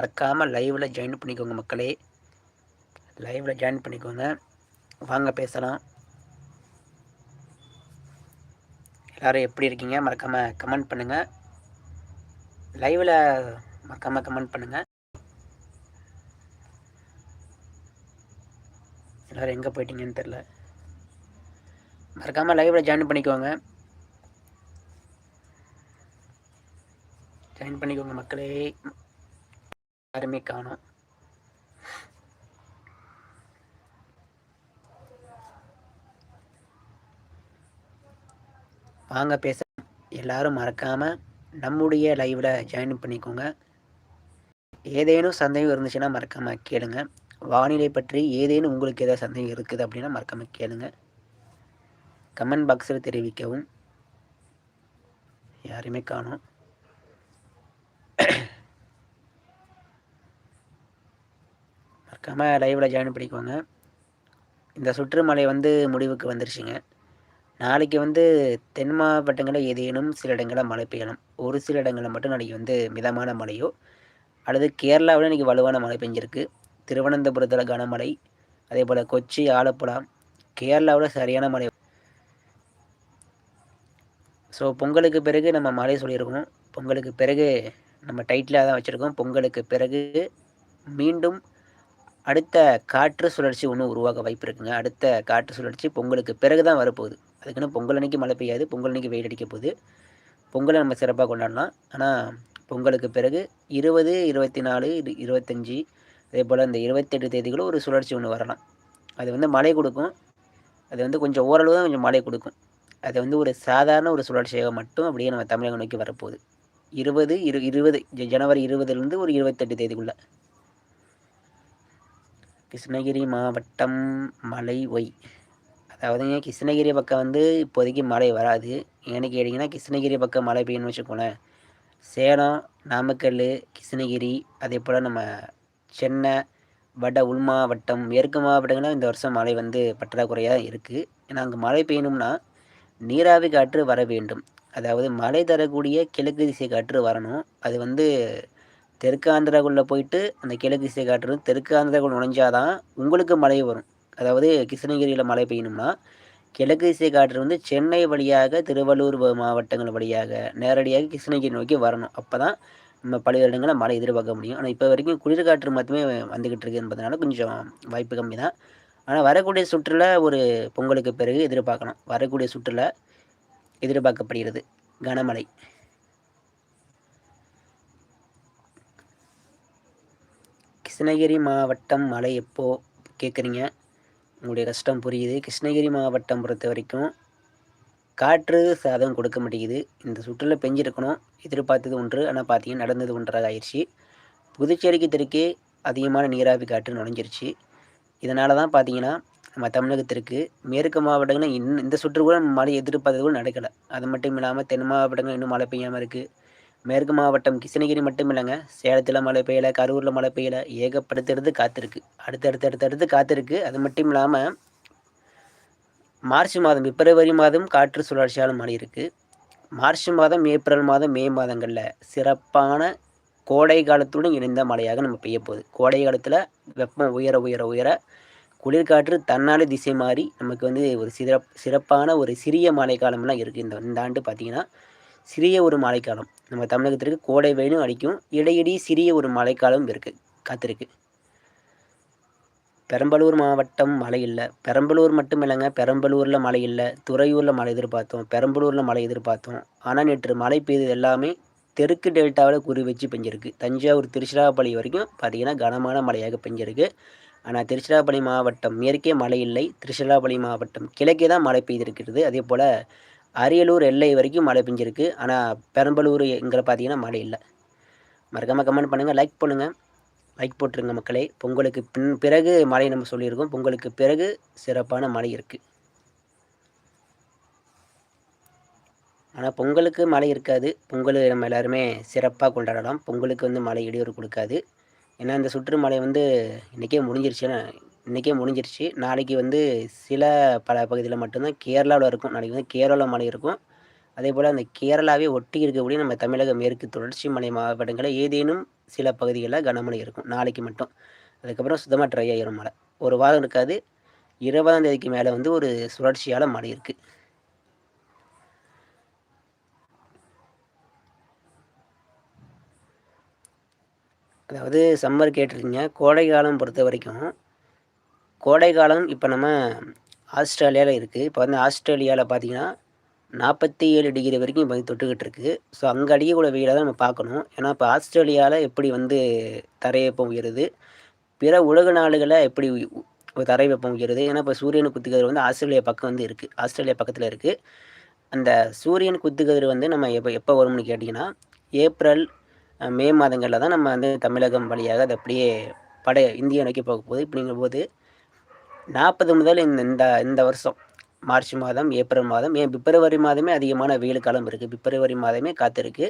மறக்காமல் லைவில் ஜாயின் பண்ணிக்கோங்க மக்களே. லைவில் ஜாயின் பண்ணிக்கோங்க. வாங்க பேசலாம். எல்லோரும் எப்படி இருக்கீங்க? மறக்காமல் கமெண்ட் பண்ணுங்கள் லைவில் மறக்காமல் கமெண்ட் பண்ணுங்கள் எல்லோரும் எங்கே போயிட்டீங்கன்னு தெரில மறக்காமல் லைவில் ஜாயின் பண்ணிக்கோங்க. ஜாயின் பண்ணிக்கோங்க மக்களே. யாருமே காணும் வாங்க பேச எல்லாரும் மறக்காமல் நம்முடைய லைவில் ஜாயின் பண்ணிக்கோங்க. ஏதேனும் சந்தேகம் இருந்துச்சுன்னா மறக்காமல் கேளுங்க. வானிலை பற்றி ஏதேனும் உங்களுக்கு ஏதாவது சந்தேகம் இருக்குது அப்படின்னா மறக்காமல் கேளுங்க. கமெண்ட் பாக்ஸில் தெரிவிக்கவும். யாருமே காணும். மறக்காமல் லைவில் ஜாயின் பண்ணிக்கோங்க. இந்த சுற்றுமலை வந்து முடிவுக்கு வந்துருச்சுங்க. நாளைக்கு வந்து தென் மாவட்டங்களில் ஏதேனும் சில இடங்களில் மழை பெய்யலாம். ஒரு சில இடங்களில் மட்டும் நாளைக்கு வந்து மிதமான மழையோ அல்லது கேரளாவில் இன்றைக்கி வலுவான மழை பெஞ்சிருக்கு. திருவனந்தபுரத்தில் கனமழை அதே போல் கொச்சி ஆலப்புழா கேரளாவில் சரியான மழை. ஸோ பொங்கலுக்கு பிறகு நம்ம மழை சொல்லியிருக்கோம். பொங்கலுக்கு பிறகு நம்ம டைட்டிலாக தான் வச்சுருக்கோம். பொங்கலுக்கு பிறகு மீண்டும் அடுத்த காற்று சுழற்சி ஒன்று உருவாக வாய்ப்பு இருக்குங்க. அடுத்த காற்று சுழற்சி பொங்கலுக்கு பிறகு தான் வரப்போகுது. அதுக்குன்னு பொங்கல் அன்றைக்கி மழை பெய்யாது. பொங்கல் அன்றைக்கி வெயில் அடிக்க போகுது. பொங்கலை நம்ம சிறப்பாக கொண்டாடலாம். ஆனால் பொங்கலுக்கு பிறகு இருபது இருபத்தி நாலு இருபத்தஞ்சி அதே போல் இந்த இருபத்தெட்டு தேதிகளும் ஒரு சுழற்சி ஒன்று வரலாம். அது வந்து மழை கொடுக்கும். அது வந்து கொஞ்சம் ஓரளவு தான் கொஞ்சம் மழை கொடுக்கும். அது வந்து ஒரு சாதாரண ஒரு சுழற்சியாக மட்டும் அப்படியே நம்ம தமிழகம் நோக்கி வரப்போகுது. இருபது இரு இருபது ஜனவரி இருபதுலேருந்து ஒரு இருபத்தெட்டு தேதிக்குள்ளே. கிருஷ்ணகிரி மாவட்டம் மலை ஒய். அதாவதுங்க கிருஷ்ணகிரி பக்கம் வந்து இப்போதைக்கு மழை வராது. ஏன்னு கேட்டிங்கன்னா கிருஷ்ணகிரி பக்கம் மழை பெய்யணும்னு வச்சுக்கோங்களேன். சேலம் நாமக்கல் கிருஷ்ணகிரி அதே போல் நம்ம சென்னை வட உள் மாவட்டம் மேற்கு மாவட்டங்களில் இந்த வருஷம் மழை வந்து பற்றாக்குறையாக இருக்குது ஏன்னா அங்கே மழை பெய்யணும்னா நீராவி காற்று வர வேண்டும். அதாவது மழை தரக்கூடிய கிழக்கு திசை காற்று வரணும். அது வந்து தெற்கு ஆந்திராக்குள்ளே போயிட்டு அந்த கிழக்கு திசை காற்று தெற்கு ஆந்திராக்குள் நுழைஞ்சாதான் உங்களுக்கு மழை வரும். அதாவது கிருஷ்ணகிரியில் மழை பெய்யணும்னா கிழக்கு திசை காற்று வந்து சென்னை வழியாக திருவள்ளூர் மாவட்டங்கள் வழியாக நேரடியாக கிருஷ்ணகிரி நோக்கி வரணும். அப்போ தான் நம்ம பல இடங்களில் மழை எதிர்பார்க்க முடியும். ஆனால் இப்போ வரைக்கும் குளிர்காற்று மட்டுமே வந்துக்கிட்டு இருக்கு என்பதனால கொஞ்சம் வாய்ப்பு கம்மி தான் ஆனால் வரக்கூடிய சுற்றுலா ஒரு பொங்கலுக்கு பிறகு எதிர்பார்க்கலாம். வரக்கூடிய சுற்றுலா எதிர்பார்க்கப்படுகிறது கனமழை. கிருஷ்ணகிரி மாவட்டம் மழை எப்போ கேட்குறீங்க? உங்களுடைய கஷ்டம் புரியுது. கிருஷ்ணகிரி மாவட்டம் பொறுத்த வரைக்கும் காற்று சாதம் கொடுக்க மாட்டேங்குது. இந்த சுற்றில் பெஞ்சிருக்கணும். எதிர்பார்த்தது ஒன்று. ஆனால் பார்த்தீங்கன்னா நடந்தது ஒன்றாக ஆயிடுச்சு. புதுச்சேரிக்கு தெற்கே அதிகமான நீராவி காற்று நுழைஞ்சிருச்சு. இதனால தான் பார்த்தீங்கன்னா நம்ம தமிழகத்திற்கு மேற்கு மாவட்டங்களில் இன்னும் இந்த சுற்று கூட மழை எதிர்பார்த்தது கூட நடக்கலை. அது மட்டும் இல்லாமல் தென் மாவட்டங்கள் இன்னும் மழை பெய்யாமல் இருக்குது மேற்கு மாவட்டம் கிருஷ்ணகிரி மட்டும் இல்லைங்க சேலத்தில் மழை பெய்யலை கரூரில் மழை பெய்யலை ஏகப்படுத்துறது காத்திருக்கு. அடுத்து அடுத்து காத்திருக்கு. அது மட்டும் இல்லாமல் மார்ச் மாதம் பிப்ரவரி மாதம் காற்று சுழற்சியால் மழை இருக்குது மார்ச் மாதம் ஏப்ரல் மாதம் மே மாதங்களில் சிறப்பான கோடை காலத்துடன் இணைந்த மழையாக நம்ம பெய்ய போகுது. கோடை காலத்தில் வெப்பம் உயர உயர உயர குளிர்காற்று தன்னாலே திசை மாறி நமக்கு வந்து ஒரு சிறப் சிறப்பான ஒரு சிறிய மழை காலம்லாம் இருக்குது இந்த இந்த ஆண்டு பார்த்திங்கன்னா சிறிய ஒரு மழைக்காலம். நம்ம தமிழகத்திற்கு கோடை வெயிலும் அடிக்கும். இடையிடையே சிறிய ஒரு மழைக்காலம் இருக்குது காத்திருக்கு. பெரம்பலூர் மாவட்டம் மழை இல்லை. பெரம்பலூர் மட்டும் இல்லைங்க. பெரம்பலூரில் மழை இல்லை. துறையூரில் மழை எதிர்பார்த்தோம். பெரம்பலூரில் மழை எதிர்பார்த்தோம். ஆனால் நேற்று மழை பெய்தது எல்லாமே தெற்கு டெல்டாவில் குறி வச்சு பெஞ்சிருக்கு. தஞ்சாவூர் திருச்சிராப்பள்ளி வரைக்கும் பார்த்திங்கன்னா கனமான மழையாக பெஞ்சிருக்கு. ஆனால் திருச்சிராப்பள்ளி மாவட்டம் மேற்கே மழை இல்லை. திருச்சிராப்பள்ளி மாவட்டம் கிழக்கே தான் மழை பெய்திருக்கிறது. அதே போல் அரியலூர் எல்லை வரைக்கும் மழை பெஞ்சிருக்கு. ஆனால் பெரம்பலூர் எங்களை பார்த்தீங்கன்னா மழை இல்லை. மறக்காமல் கமெண்ட் பண்ணுங்கள் லைக் பண்ணுங்கள் லைக் போட்டுருங்க மக்களே. பொங்கலுக்கு பின் பிறகு மழை நம்ம சொல்லியிருக்கோம். பொங்கலுக்கு பிறகு சிறப்பான மழை இருக்குது ஆனால் பொங்கலுக்கு மழை இருக்காது. பொங்கல் நம்ம எல்லாருமே சிறப்பாக கொண்டாடலாம். பொங்கலுக்கு வந்து மழை இடையூறு கொடுக்காது. ஏன்னா இந்த சுற்றுமலை வந்து இன்றைக்கே முடிஞ்சிருச்சுன்னா இன்றைக்கே முடிஞ்சிருச்சு. நாளைக்கு வந்து சில பல பகுதியில் மட்டும்தான் கேரளாவில் இருக்கும். நாளைக்கு வந்து கேரளா மழை இருக்கும். அதே போல் அந்த கேரளாவே ஒட்டி இருக்கக்கூடிய நம்ம தமிழக மேற்கு தொடர்ச்சி மலை மாவட்டங்களில் ஏதேனும் சில பகுதிகளில் கனமழை இருக்கும். நாளைக்கு மட்டும். அதுக்கப்புறம் சுத்தமாக ட்ரை ஆகிரும் மழை. ஒரு வாரம் இருக்காது. இருபதாம் தேதிக்கு மேலே வந்து ஒரு சுழற்சியால் மழை இருக்குது அதாவது சம்மர் கேட்டிருக்கீங்க. கோடை காலம் பொறுத்த வரைக்கும் கோடை காலம் இப்போ நம்ம ஆஸ்திரேலியாவில் இருக்குது இப்போ வந்து ஆஸ்திரேலியாவில் பார்த்தீங்கன்னா நாற்பத்தி ஏழு டிகிரி வரைக்கும் இப்போ வந்து தொட்டுக்கிட்டு இருக்குது ஸோ அங்கே அடிக்கக்கூடிய வெயிலை தான் நம்ம பார்க்கணும். ஏன்னா இப்போ ஆஸ்திரேலியாவில் எப்படி வந்து தரைவெப்பம் உயருது பிற உலக நாடுகளில் எப்படி தரை வெப்பம் உயருது ஏன்னா இப்போ சூரியன் குத்துக்கதிர் வந்து ஆஸ்திரேலியா பக்கம் வந்து இருக்குது ஆஸ்திரேலியா பக்கத்தில் இருக்குது அந்த சூரியன் குத்துக்கதிர் வந்து நம்ம எப்போ எப்போ வரும்னு கேட்டிங்கன்னா ஏப்ரல் மே மாதங்களில் தான் நம்ம வந்து தமிழகம் வழியாக அது அப்படியே படை இந்தியா நோக்கி போக போகுது. இப்படிங்கும்போது நாற்பது முதல் இந்த இந்த இந்த வருஷம். மார்ச் மாதம் ஏப்ரல் மாதம். ஏன் பிப்ரவரி மாதமே அதிகமான வெயில் காலம் இருக்குது பிப்ரவரி மாதமே காத்திருக்கு.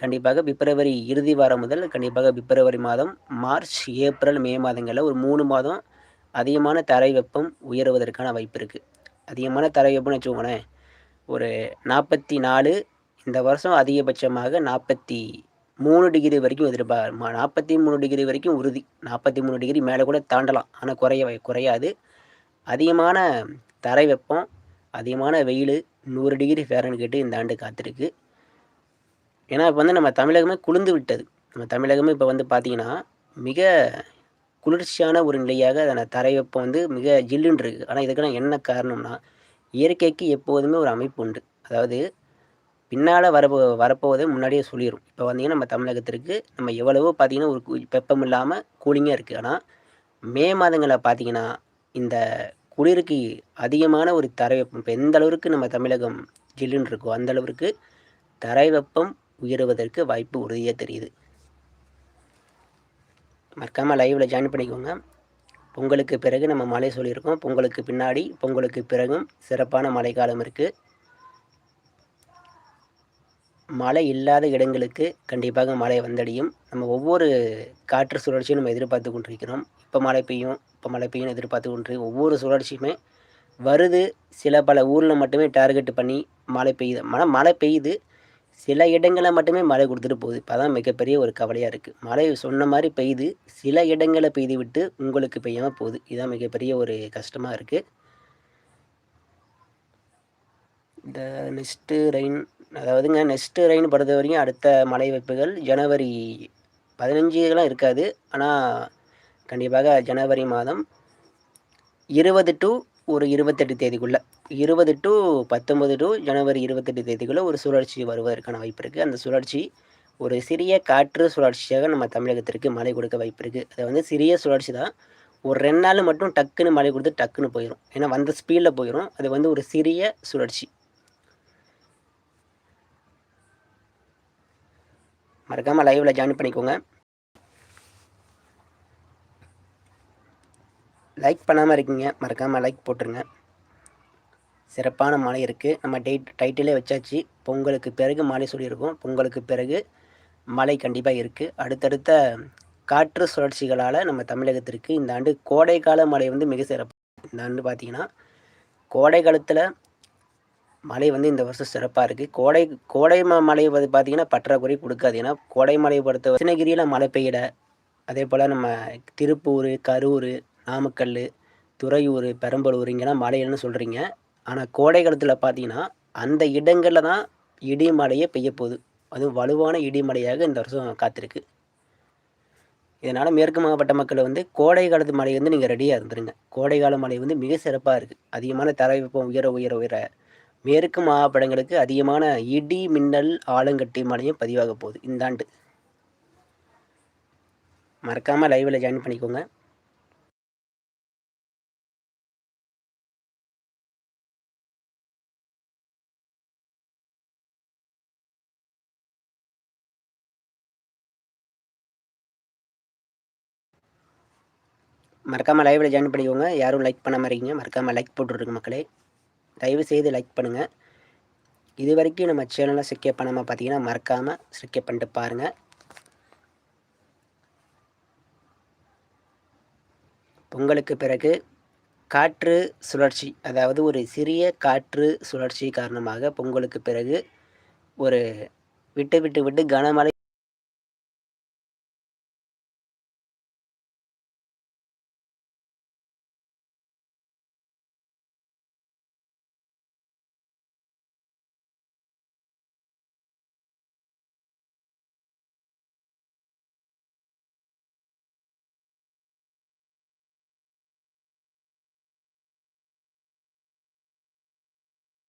கண்டிப்பாக பிப்ரவரி இறுதி வாரம் முதல் கண்டிப்பாக பிப்ரவரி மாதம் மார்ச் ஏப்ரல் மே மாதங்களில் ஒரு மூணு மாதம் அதிகமான தரை வெப்பம் உயருவதற்கான வாய்ப்பு இருக்குது அதிகமான தரை வெப்பம்னு வச்சுக்கோங்களேன். ஒரு நாற்பத்தி நாலு இந்த வருஷம் அதிகபட்சமாக நாற்பத்தி மூணு டிகிரி வரைக்கும் எதிர்பார் நாற்பத்தி மூணு டிகிரி வரைக்கும் உறுதி. நாற்பத்தி மூணு டிகிரி மேலே கூட தாண்டலாம். ஆனால் குறைய குறையாது. அதிகமான தரை வெப்பம் அதிகமான வெயில் நூறு டிகிரி ஃபேரன் கேட்டு இந்த ஆண்டு காத்திருக்கு. ஏன்னா இப்போ வந்து நம்ம தமிழகமே குளிர்ந்து விட்டது. நம்ம தமிழகமே இப்போ வந்து பார்த்திங்கன்னா மிக குளிர்ச்சியான ஒரு நிலையாக அந்த தரை வெப்பம் வந்து மிக ஜில்லுன்னு இருக்குது ஆனால் இதுக்கெல்லாம் என்ன காரணம்னா இயற்கைக்கு எப்போதுமே ஒரு அமைப்பு உண்டு. அதாவது பின்னால் வரப்போ வரப்போவதை முன்னாடியே சொல்லிடும் இப்போ வந்தீங்கன்னா நம்ம தமிழகத்திற்கு நம்ம எவ்வளவோ பார்த்தீங்கன்னா ஒரு வெப்பம் இல்லாமல் கூலிங்காக இருக்குது ஆனால் மே மாதங்களில் பார்த்தீங்கன்னா இந்த குளிருக்கு அதிகமான ஒரு தரை வெப்பம் இப்போ எந்த அளவுக்கு நம்ம தமிழகம் ஜில்லுன்னு இருக்கோ அந்த அளவுக்கு தரை வெப்பம் உயருவதற்கு வாய்ப்பு உறுதியாக தெரியுது. மறக்காமல் லைவில் ஜாயின் பண்ணிக்கோங்க. பொங்கலுக்கு பிறகு நம்ம மழை சொல்லியிருக்கோம். பொங்கலுக்கு பின்னாடி பொங்கலுக்கு பிறகும் சிறப்பான மழைக்காலம் இருக்குது மழை இல்லாத இடங்களுக்கு கண்டிப்பாக மழை வந்தடையும். நம்ம ஒவ்வொரு காற்று சுழற்சியும் நம்ம எதிர்பார்த்து கொண்டிருக்கிறோம். இப்போ மழை பெய்யும் இப்போ மழை பெய்யும் எதிர்பார்த்து கொண்டு ஒவ்வொரு சுழற்சியுமே வருது. சில பல ஊரில் மட்டுமே டார்கெட் பண்ணி மழை பெய்யுது. மழை மழை பெய்யுது. சில இடங்களில் மட்டுமே மழை கொடுத்துட்டு போகுது. இப்போ தான் மிகப்பெரிய ஒரு கவலையாக இருக்குது மழை சொன்ன மாதிரி பெய்யுது. சில இடங்களில் பெய்து விட்டு உங்களுக்கு பெய்யாமல் போகுது. இதுதான் மிகப்பெரிய ஒரு கஷ்டமாக இருக்குது இந்த நெக்ஸ்ட்டு ரெயின் அதாவதுங்க நெக்ஸ்ட்டு ரெயின் பொறுத்த வரைக்கும் அடுத்த மழை வாய்ப்புகள் ஜனவரி பதினஞ்சுலாம் இருக்காது. ஆனால் கண்டிப்பாக ஜனவரி மாதம் இருபது டு ஒரு இருபத்தெட்டு தேதிக்குள்ளே இருபது டு பத்தொம்பது டு ஜனவரி இருபத்தெட்டு தேதிக்குள்ளே ஒரு சுழற்சி வருவதற்கான வாய்ப்பு இருக்குது அந்த சுழற்சி ஒரு சிறிய காற்று சுழற்சியாக நம்ம தமிழகத்திற்கு மழை கொடுக்க வாய்ப்பு இருக்குது அது வந்து சிறிய சுழற்சி தான். ஒரு ரெண்டு நாள் மட்டும் டக்குன்னு மழை கொடுத்து டக்குன்னு போயிடும் ஏன்னா வந்த ஸ்பீடில் போயிடும் அது வந்து ஒரு சிறிய சுழற்சி. மறக்காமல் லைவில் ஜாயின் பண்ணிக்கோங்க. லைக் பண்ணாமல் இருக்கீங்க மறக்காமல் லைக் போட்டுருங்க. சிறப்பான மாலை இருக்குது நம்ம டேட் டைட்டிலே வச்சாச்சு. பொங்கலுக்கு பிறகு மாலை சொல்லியிருக்கோம். பொங்கலுக்கு பிறகு மழை கண்டிப்பாக இருக்குது அடுத்தடுத்த காற்று சுழற்சிகளால் நம்ம தமிழகத்திற்கு இந்த ஆண்டு கோடைக்கால மழை வந்து மிக சிறப்பு. இந்த ஆண்டு பார்த்திங்கன்னா கோடை காலத்தில் மழை வந்து இந்த வருஷம் சிறப்பாக இருக்குது கோடை கோடை மழை வந்து பார்த்திங்கன்னா பற்றாக்குறை கொடுக்காது. ஏன்னா கோடை மழையை பொறுத்த கிருஷ்ணகிரியில் மழை பெய்யல. அதே போல் நம்ம திருப்பூர் கரூர் நாமக்கல் துறையூர் பெரம்பலூர் இங்கெல்லாம் மழைன்னு சொல்கிறீங்க ஆனால் கோடை காலத்தில் பார்த்தீங்கன்னா அந்த இடங்களில் தான் இடி மழையே பெய்ய போகுது. அதுவும் வலுவான இடிமலையாக இந்த வருஷம் காத்திருக்கு. இதனால் மேற்கு மாவட்ட மக்கள் வந்து கோடை காலத்து மழை வந்து நீங்கள் ரெடியாக இருந்துருங்க. கோடை கால மழை வந்து மிக சிறப்பாக இருக்குது அதிகமான தர வெப்பம் உயர உயர உயர மேற்கு மாவட்டங்களுக்கு அதிகமான இடி மின்னல் ஆலங்கட்டி மழையும் பதிவாக போகுது. இந்த ஆண்டு. மறக்காமல் லைவில் ஜாயின் பண்ணிக்கோங்க. மறக்காமல் லைவில் ஜாயின் பண்ணிக்கோங்க. யாரும் லைக் பண்ணாமல் இருக்கீங்க மறக்காமல் லைக் போட்டுருங்க மக்களே. தயவுசெய்து லைக் பண்ணுங்கள் இது வரைக்கும் நம்ம சேனலை சிக்கே பண்ணாமல் பார்த்தீங்கன்னா மறக்காமல் சிக்கே பண்ணிட்டு பாருங்கள் பொங்கலுக்கு பிறகு காற்று சுழற்சி அதாவது ஒரு சிறிய காற்று சுழற்சி காரணமாக பொங்கலுக்கு பிறகு ஒரு விட்டு விட்டு விட்டு கனமழை